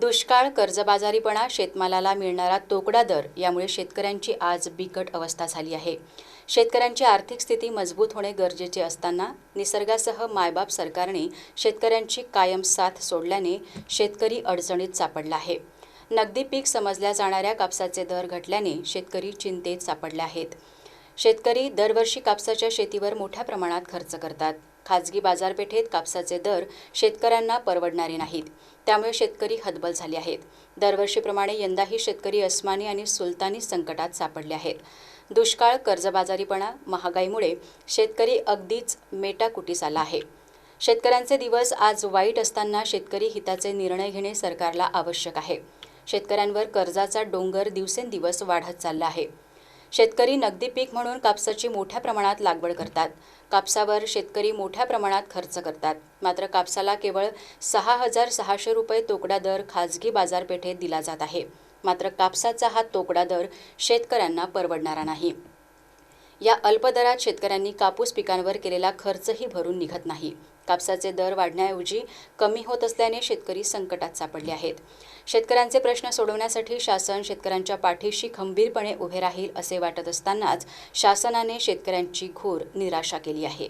दुष्काळ कर्जबाजारीपणा शेतमालाला मिळणारा तोकडा दर यामुळे शेतकऱ्यांची आज बिकट अवस्था झाली आहे. शेतकऱ्यांची आर्थिक स्थिती मजबूत होणे गरजेचे असताना निसर्गासह मायबाप सरकारने शेतकऱ्यांची कायम साथ सोडल्याने शेतकरी अडचणीत सापडला आहे. नगदी पीक समजल्या जाणाऱ्या कापसाचे दर घटल्याने शेतकरी चिंतेत सापडले आहेत. शेतकरी दरवर्षी कापसाच्या शेतीवर मोठ्या प्रमाणात खर्च करतात. खाजगी बाजारपेठेत कापसाचे दर शेतकऱ्यांना परवडणारे नाहीत. त्यामुळे शेतकरी हतबल झाले आहेत. दरवर्षीप्रमाणे यंदाही शेतकरी अस्मानी आणि सुलतानी संकटात सापडले आहेत. दुष्काळ कर्जबाजारीपणा महागाईमुळे शेतकरी अगदीच मेटाकुटीस आला आहे. शेतकऱ्यांचे दिवस आज वाईट असताना शेतकरी हिताचे निर्णय घेणे सरकारला आवश्यक आहे. शेतकऱ्यांवर कर्जाचा डोंगर दिवसेंदिवस वाढत चालला आहे. शेतकरी नगदी पीक म्हणून कापसाची मोठ्या प्रमाणात लागवड करतात. कापसावर शेतकरी मोठ्या प्रमाणात खर्च करतात. मात्र कापसाला केवळ सहा हजार सहाशे रुपये तोकडा दर खाजगी बाजारपेठेत दिला जात आहे. मात्र कापसाचा हा तोकडा दर शेतकऱ्यांना परवडणारा नाही. या अल्पदरात शेतकऱ्यांनी कापूस पिकांवर केलेला खर्चही भरून निघत नाही. कापसाचे दर वाढण्याऐवजी कमी होत असल्याने शेतकरी संकटात सापडले आहेत. शेतकऱ्यांचे प्रश्न सोडवण्यासाठी शासन शेतकऱ्यांच्या पाठीशी खंबीरपणे उभे राहील असे वाटत असतानाच शासनाने शेतकऱ्यांची घोर निराशा केली आहे.